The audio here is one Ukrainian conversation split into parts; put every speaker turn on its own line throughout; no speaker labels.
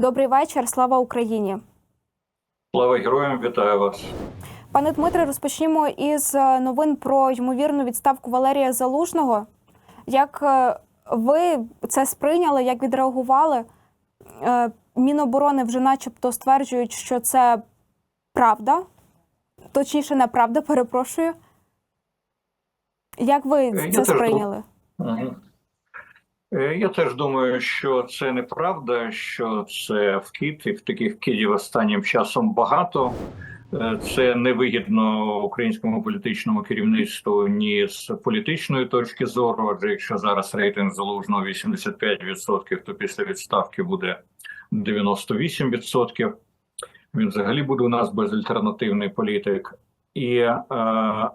Добрий вечір. Слава Україні.
Слава героям, вітаю вас.
Пане Дмитре, розпочнімо із е, новин про ймовірну відставку Валерія Залужного. Як е, ви це сприйняли? Як відреагували? Е, Міноборони вже, начебто, стверджують, що це правда, точніше, неправда, перепрошую. Як ви
Я
це
теж
сприйняли?
Мгм. Е, Я теж думаю, що це неправда, що це вкид, і в таких вкидів останнім часом багато. Е, Це невигідно українському політичному керівництву ні з політичної точки зору. Адже якщо зараз рейтинг залужного 85%, то після відставки буде 98%. Він взагалі буде у нас безальтернативний політик. І, е,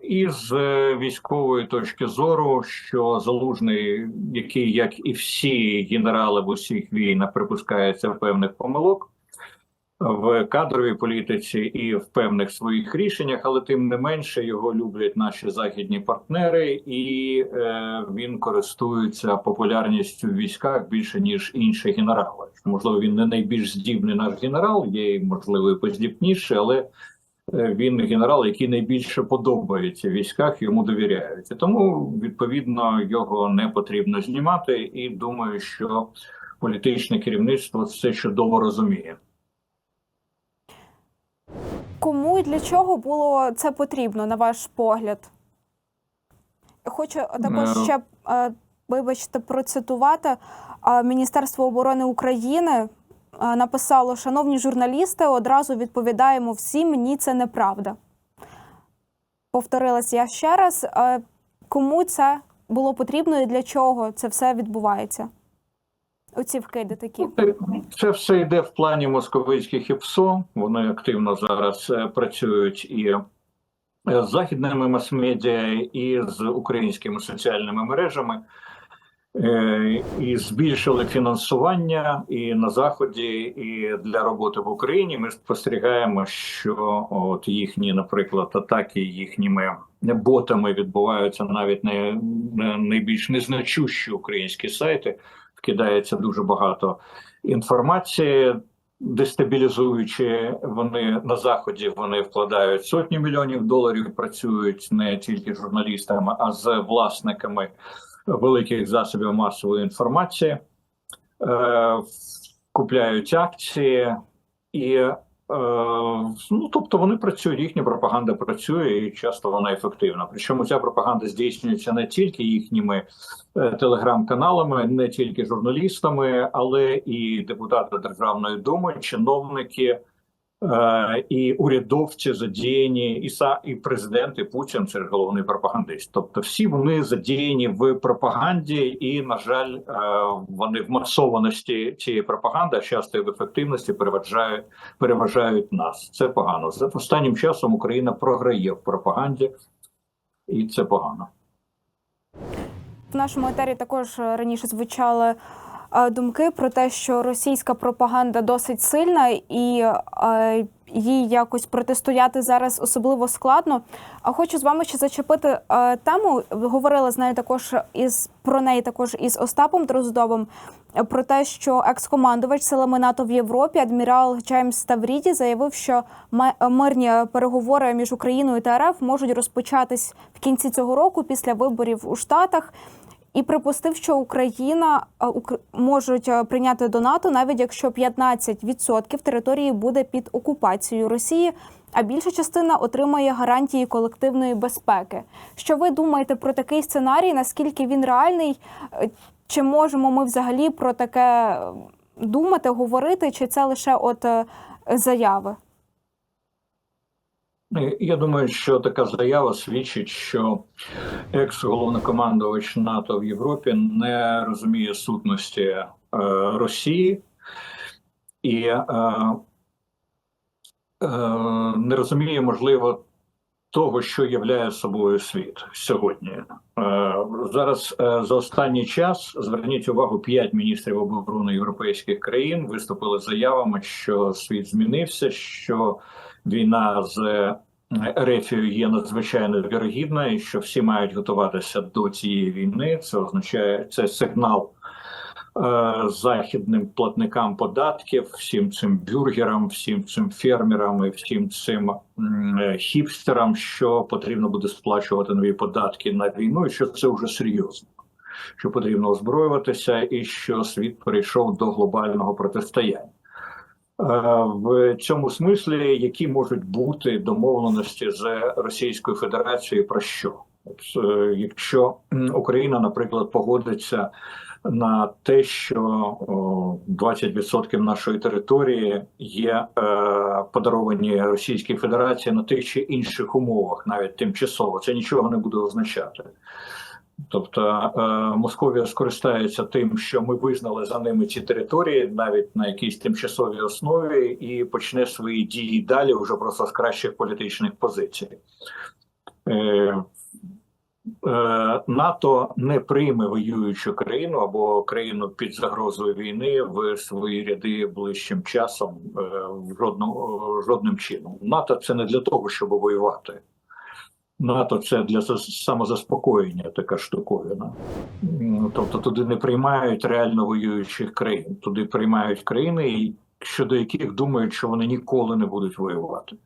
і з військової точки зору, що залужний, який, як і всі генерали в усіх війнах, припускається в певних помилок в кадровій політиці і в певних своїх рішеннях, але тим не менше його люблять наші західні партнери, і е, він користується популярністю в військах більше ніж інші генерали. Можливо, він не найбільш здібний наш генерал, є можливо і поздібніший, але він генерал, який найбільше подобається в військах, йому довіряють. І тому відповідно його не потрібно знімати. І думаю, що політичне керівництво це чудово розуміє.
Кому і для чого було це потрібно, на ваш погляд? Хочу також
Ну.
ще, е, вибачте, процитувати. Е, Міністерство оборони України е, написало: Шановні журналісти, одразу відповідаємо всім, ні, це неправда. Повторилась я ще раз. Е, Кому це було потрібно і для чого це все відбувається? Оці вкиди такі.
Це все йде в плані московицьких ІПСО. Вони активно зараз е, працюють і е, з західними мас-медіа, і з українськими соціальними мережами. Е, І збільшили фінансування і на заході, і для роботи в Україні. Ми спостерігаємо, що от їхні, наприклад, атаки їхніми ботами відбуваються навіть не, найбільш незначущі українські сайти. Вкидається дуже багато інформації, дестабілізуючи вони на заході. Вони вкладають сотні мільйонів доларів. Працюють не тільки з журналістами, а з власниками великих засобів масової інформації, е, купляють акції і. е, Ну, тобто вони працюють, їхня пропаганда працює і часто вона ефективна. Причому ця пропаганда здійснюється не тільки їхніми е, телеграм-каналами, не тільки журналістами, але і депутати Державної думи, чиновники і урядовці задіяні, і са і президент, і Путін це ж головний пропагандист. Тобто, всі вони задіяні в пропаганді, і на жаль, е, вони в масованості цієї пропаганди, а часто і в ефективності переважають переважають нас. Це погано. За останнім часом Україна програє в пропаганді, і це погано.
В нашому етері також е, раніше звучали е, думки про те, що російська пропаганда досить сильна і їй якось протистояти зараз особливо складно. А хочу з вами ще зачепити тему. Говорила з нею також із про неї також із Остапом Дроздовим. Про те, що екс-командувач силами НАТО в Європі адмірал Джеймс Ставріді заявив, що мирні переговори між Україною та РФ можуть розпочатись в кінці цього року після виборів у Штатах. І припустив, що Україна е, можуть е, прийняти до НАТО, навіть якщо 15% території буде під окупацією Росії, а більша частина отримає гарантії колективної безпеки. Що ви думаєте про такий сценарій? Наскільки він реальний? Е, Чи можемо ми взагалі про таке думати, говорити, чи це лише от заяви?
Е, Я думаю, що така заява свідчить, що екс-головнокомандувач НАТО в Європі не розуміє сутності е, Росії і е, е, не розуміє, можливо, того, що являє собою світ сьогодні. Е, зараз е, за останній час зверніть увагу, п'ять міністрів оборони європейських країн виступили з заявами, що світ змінився, що війна з Ерефію є надзвичайно вірогідна, і що всі мають готуватися до цієї війни. Це означає це сигнал е, західним платникам податків, всім цим бюргерам, всім цим фермерам і всім цим е, хіпстерам, що потрібно буде сплачувати нові податки на війну, і що це вже серйозно. Що потрібно озброюватися, і що світ перейшов до глобального протистояння. Е, В цьому смислі, які можуть бути домовленості з Російською Федерацією про що? Е, якщо Україна, наприклад, погодиться на те, що о, 20% нашої території є е, подаровані Російській Федерації на тих чи інших умовах, навіть тимчасово, це нічого не буде означати. Тобто е, Московія скористається тим, що ми визнали за ними ці території, навіть на якійсь тимчасовій основі, і почне свої дії далі вже просто з кращих політичних позицій. Е, НАТО не прийме воюючу країну або країну під загрозою війни в свої ряди ближчим часом е, жодним чином. НАТО це не для того, щоб воювати. НАТО це для самозаспокоєння така штуковина. Тобто туди не приймають реально воюючих країн. Туди приймають країни, щодо яких думають, що вони ніколи не будуть воювати.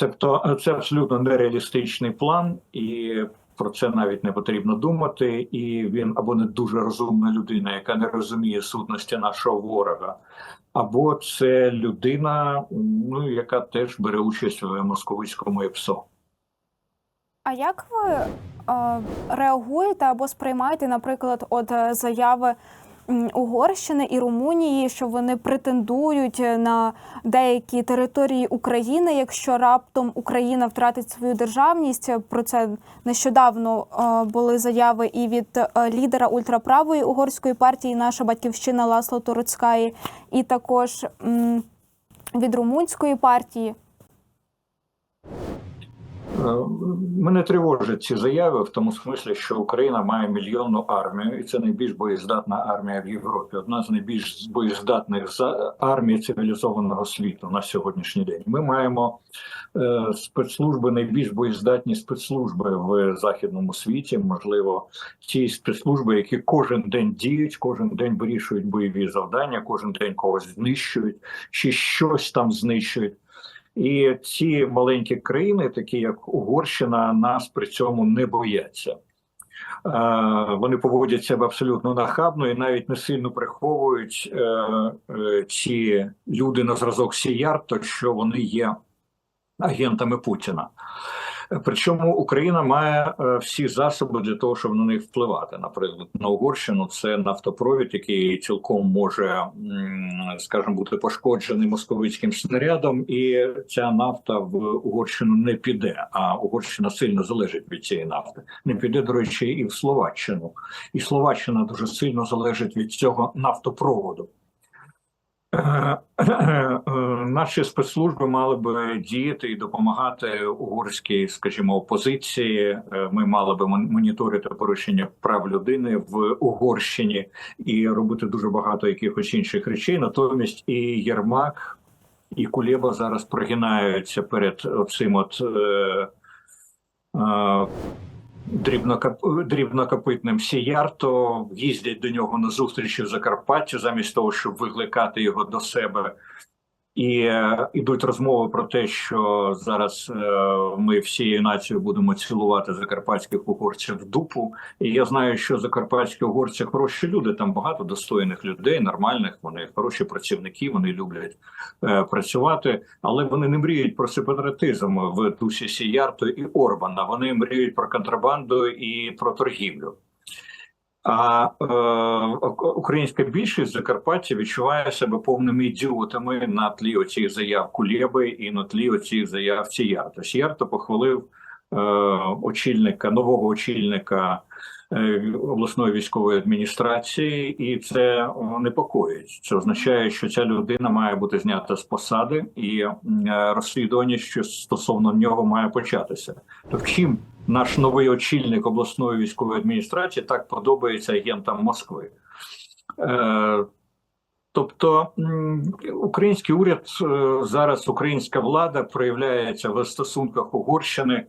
Тобто це абсолютно нереалістичний план, і про це навіть не потрібно думати. І він або не дуже розумна людина, яка не розуміє сутності нашого ворога, або це людина, ну яка теж бере участь в московському ЕПСО.
А як ви е, реагуєте або сприймаєте, наприклад, от е, заяви Угорщини і Румунії, що вони претендують на деякі території України, якщо раптом Україна втратить свою державність? Про це нещодавно е, були заяви і від е, лідера ультраправої угорської партії, наша батьківщина Ласло Туруцькаї, і також від румунської партії.
Е, Мене тривожать ці заяви в тому смислі, що Україна має мільйонну армію, і це найбільш боєздатна армія в Європі. Одна з найбільш боєздатних армій цивілізованого світу на сьогоднішній день. Ми маємо е, спецслужби, найбільш боєздатні спецслужби в західному світі. Можливо, ті спецслужби, які кожен день діють, кожен день вирішують бойові завдання, кожен день когось знищують чи щось там знищують. І ці маленькі країни, такі як Угорщина, нас при цьому не бояться. Е, Вони поводять себе абсолютно нахабно і навіть не сильно приховують е, е, ці люди на зразок сіяр, то що вони є агентами Путіна. Причому Україна має е, всі засоби для того, щоб на них впливати. Наприклад, на Угорщину це нафтопровід, який цілком може, скажімо, бути пошкоджений московицьким снарядом, і ця нафта в Угорщину не піде. А Угорщина сильно залежить від цієї нафти. Не піде, до речі, і в Словаччину. І Словаччина дуже сильно залежить від цього нафтопроводу. Е, Наші спецслужби мали би діяти і допомагати угорській, скажімо, опозиції. Е, Ми мали би моніторити порушення прав людини в Угорщині і робити дуже багато якихось інших речей. Натомість і Єрмак, і Кулєба зараз прогинаються перед цим от. Е, е, дрібнокап- сіяр, Сіярто, їздять до нього на зустрічі в Закарпатті, замість того, щоб викликати його до себе. І е, ідуть розмови про те, що зараз е, ми всією нацією будемо цілувати закарпатських угорців в дупу. І я знаю, що закарпатські угорці хороші люди. Там багато достойних людей, нормальних. Вони хороші працівники, вони люблять е, працювати, але вони не мріють про сепаратизм в дусі Сіярто і Орбана. Вони мріють про контрабанду і про торгівлю. А е, українська більшість Закарпаття відчуває себе повними ідіотами на тлі оцих заяв Кулєби і на тлі оцих заяв Сіярто. Сіярто похвалив е, очільника нового очільника е, обласної військової адміністрації, і це непокоїть. Це означає, що ця людина має бути знята з посади, і е, розслідування, що стосовно нього має початися. То в чим наш новий очільник обласної військової адміністрації так подобається агентам Москви? Е, Тобто український уряд е, зараз, українська влада проявляється в стосунках Угорщини е,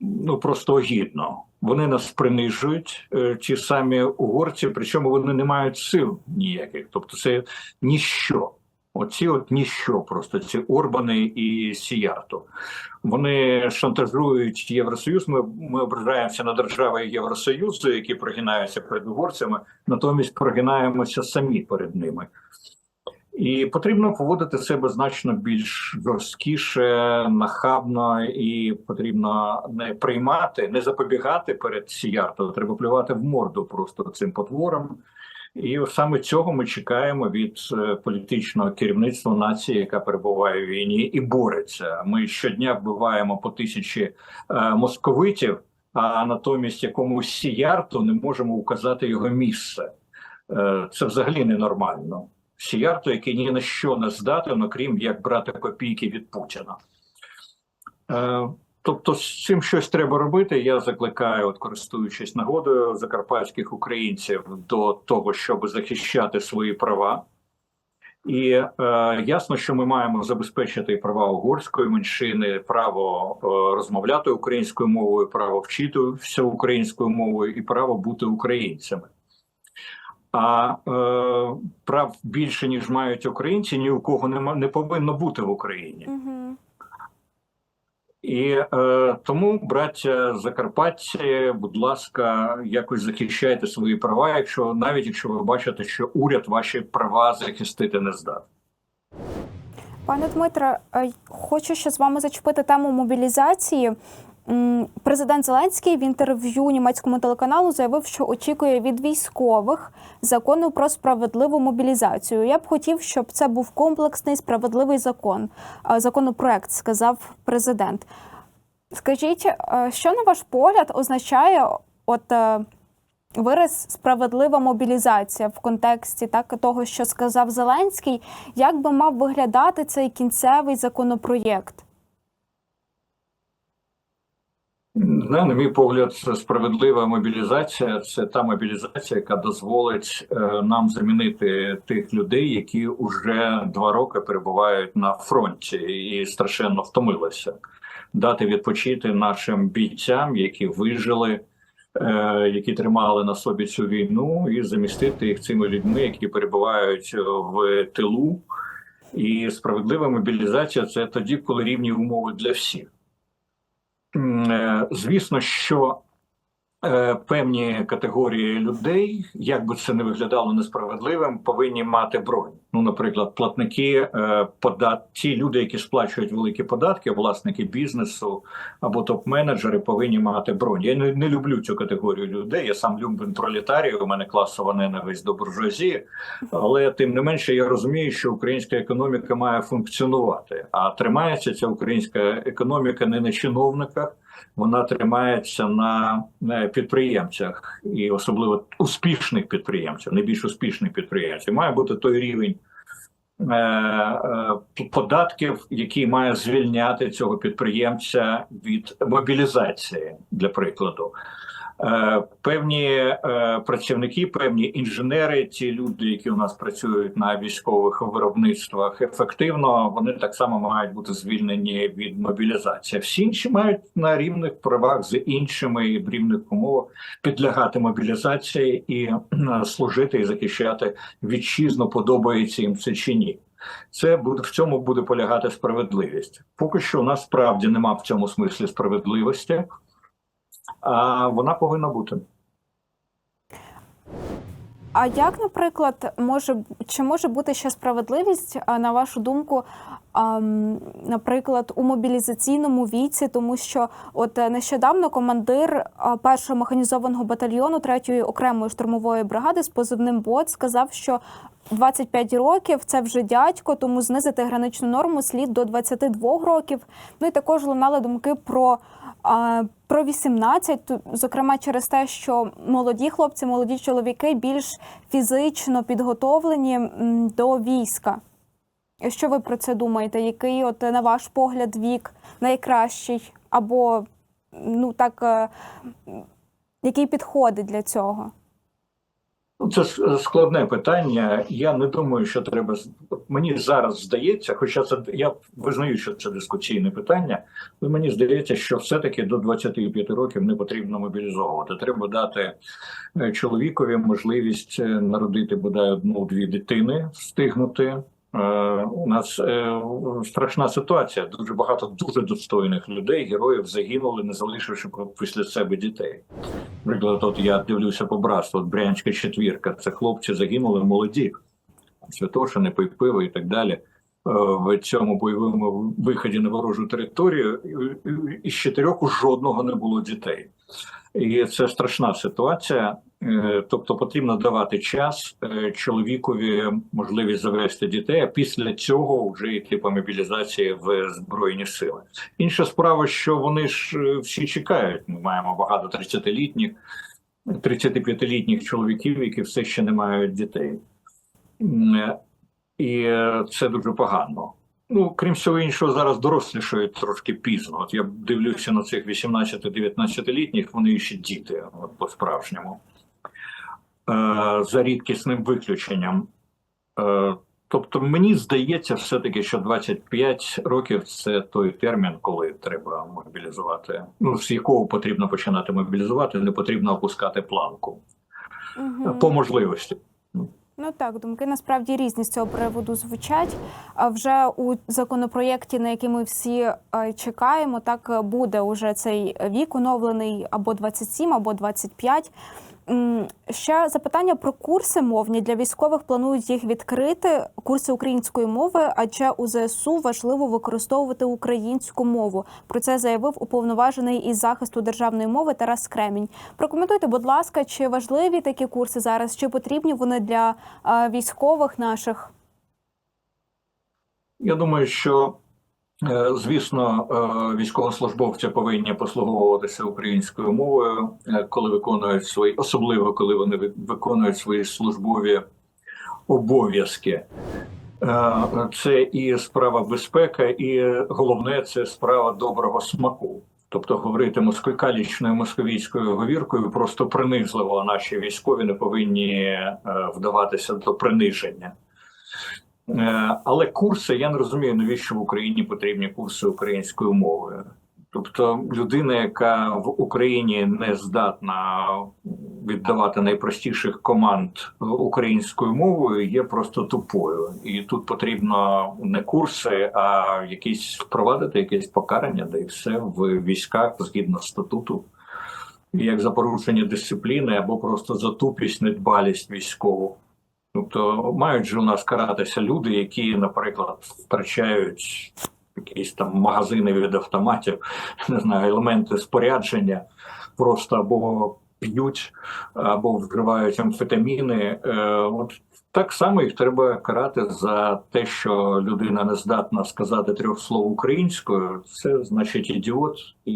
ну просто огідно. Вони нас принижують, ті самі угорці, причому вони не мають сил ніяких. Тобто, це ніщо. Оці от ніщо, просто ці Орбани і Сіярто. Вони шантажують Євросоюз. Ми, ми ображаємося на держави Євросоюзу, які прогинаються перед угорцями, натомість прогинаємося самі перед ними. І потрібно поводити себе значно більш жорсткіше, нахабно, і потрібно не приймати, не запобігати перед Сіярто. Треба плювати в морду просто цим потворам. І саме цього ми чекаємо від е, політичного керівництва нації, яка перебуває в війні і бореться. Ми щодня вбиваємо по тисячі е, московитів, а натомість якомусь сіярту не можемо указати його місце. Е, це взагалі ненормально. Сіярто, який ні на що не здатен, окрім як брати копійки від Путіна. Тобто з цим щось треба робити. Я закликаю, от користуючись нагодою закарпатських українців до того, щоб захищати свої права. І е, ясно, що ми маємо забезпечити права угорської меншини, право е, розмовляти українською мовою, право вчитися українською мовою і право бути українцями. А е, прав більше ніж мають українці, ні у кого нема не повинно бути в Україні. І е, тому, браття Закарпатці, будь ласка, якось захищайте свої права, якщо навіть якщо ви бачите, що уряд ваші права захистити не здатний.
Пане Дмитре, е, хочу ще з вами зачепити тему мобілізації. Президент Зеленський в інтерв'ю німецькому телеканалу заявив, що очікує від військових закону про справедливу мобілізацію. Я б хотів, щоб це був комплексний справедливий закон, законопроект, сказав президент. Скажіть, е, що на ваш погляд означає от е, вираз справедлива мобілізація в контексті так того, що сказав Зеленський, як би мав виглядати цей кінцевий законопроєкт?
На, мій погляд, справедлива мобілізація це та мобілізація, яка дозволить е, нам замінити тих людей, які вже два роки перебувають на фронті і страшенно втомилися, дати відпочити нашим бійцям, які вижили, е, які тримали на собі цю війну, і замістити їх цими людьми, які перебувають в тилу. І справедлива мобілізація це тоді, коли рівні умови для всіх. Е, Звісно, що е, певні категорії людей, як би це не виглядало несправедливим, повинні мати бронь. Ну, наприклад, платники е, подат... ті люди, які сплачують великі податки, власники бізнесу або топ-менеджери, повинні мати бронь. Я не, не люблю цю категорію людей. Я сам люблю пролетарію. У мене класова ненависть до буржуазії, але тим не менше я розумію, що українська економіка має функціонувати. А тримається ця українська економіка не на чиновниках, вона тримається на підприємцях, і особливо успішних підприємців, найбільш успішних підприємців. Має бути той рівень. Е, е, Податків, який має звільняти цього підприємця від мобілізації, для прикладу, певні е, працівники, певні інженери, ті люди, які у нас працюють на військових виробництвах, ефективно вони так само мають бути звільнені від мобілізації. Всі інші мають на рівних правах з іншими в рівних умовах підлягати мобілізації і е, служити і захищати вітчизну, подобається їм це чи ні. Це буде в цьому буде полягати справедливість. Поки що у нас справді нема в цьому смислі справедливості вона повинна бути.
А як, наприклад, може чи може бути ще справедливість, на вашу думку, наприклад, у мобілізаційному віці, тому що от е, нещодавно командир першого механізованого батальйону третьої окремої штурмової бригади з позивним БОТ сказав, що 25 років це вже дядько, тому знизити граничну норму слід до 22 років. Ну і також лунали думки про. Про 18, зокрема через те, що молоді хлопці, молоді чоловіки більш фізично підготовлені до війська. Що ви про це думаєте? Який, от на ваш погляд, вік найкращий? Або ну так, е, який підходить для цього?
Ну, Це складне питання. Я не думаю, що треба мені зараз здається, хоча це я визнаю, що це дискусійне питання, але мені здається, що все-таки до 25 років не потрібно мобілізовувати. Треба дати е, чоловікові можливість е, народити бодай одну-дві дитини, встигнути. Е, У нас е, страшна ситуація. Дуже багато дуже достойних людей, героїв загинули, не залишивши після себе дітей. Наприклад, от я дивлюся по братству, от Брянська четвірка. Це хлопці загинули молоді, Святошини, Пойпиво і так далі. е, В цьому бойовому виході на ворожу територію із чотирьох жодного не було дітей. І це страшна ситуація. Е, Тобто потрібно давати час е, чоловікові можливість завести дітей, а після цього вже йти по мобілізації в збройні сили. Інша справа, що вони ж е, всі чекають. Ми маємо багато 30-літніх, 35-літніх чоловіків, які все ще не мають дітей. І це дуже погано. Ну, крім всього іншого, зараз дорослішають трошки пізно. От я дивлюся на цих 18-19-літніх, вони ще діти, от по-справжньому. Е, за рідкісним виключенням. Е, тобто, мені здається, все-таки, що 25 років це той термін, коли треба мобілізувати. Ну, з якого потрібно починати мобілізувати, не потрібно опускати планку
Мгм.
по можливості.
Ну так, думки насправді різні з цього приводу звучать. А вже у законопроєкті, на який ми всі е, чекаємо, так е, буде уже цей вік оновлений або 27, або 25. Ще запитання про курси мовні для військових планують їх відкрити. Курси української мови, адже у ЗСУ важливо використовувати українську мову. Про це заявив уповноважений із захисту державної мови Тарас Кремінь. Прокоментуйте, будь ласка, чи важливі такі курси зараз, чи потрібні вони для військових наших?
Я думаю, що звісно, е, військовослужбовці повинні послуговуватися українською мовою, е, коли виконують свої, особливо коли вони виконують свої службові обов'язки. Е, Це і справа безпеки, і головне це справа доброго смаку. Тобто говорити москві московійською говіркою просто принизливо. Наші військові не повинні е, вдаватися до приниження. Е, Але курси я не розумію, навіщо в Україні потрібні курси українською мовою. Тобто, людина, яка в Україні не здатна віддавати найпростіших команд українською мовою, є просто тупою. І тут потрібно не курси, а якісь впровадити якесь покарання, де і все в військах згідно статуту, як за порушення дисципліни або просто за тупість, недбалість військову. Тобто мають же у нас каратися люди, які, наприклад, втрачають якісь там магазини від автоматів, не знаю, елементи спорядження, просто або п'ють, або вживають амфетаміни. Е, от так само їх треба карати за те, що людина не здатна сказати трьох слов українською. Це значить ідіот, і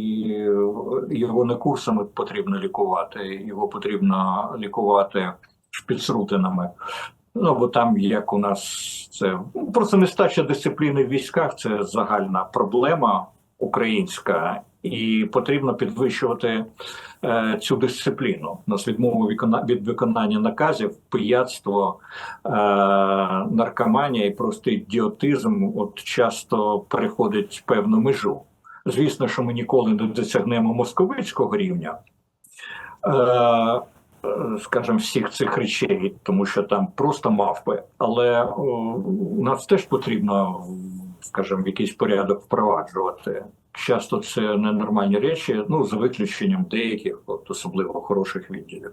його не курсами потрібно лікувати, його потрібно лікувати шпіцрутинами. Ну бо там, як у нас це ну, просто нестача дисципліни в військах, це загальна проблема українська, і потрібно підвищувати е, цю дисципліну. Нас відмову від виконання наказів, пияцтво, е, наркоманія і просто ідіотизм от часто переходить певну межу. Звісно, що ми ніколи не досягнемо московицького рівня. Е, скажімо, всіх цих речей, тому що там просто мавпи. Але у нас теж потрібно, скажімо, якийсь порядок впроваджувати. Часто це ненормальні речі, ну за виключенням деяких, от особливо хороших відділів.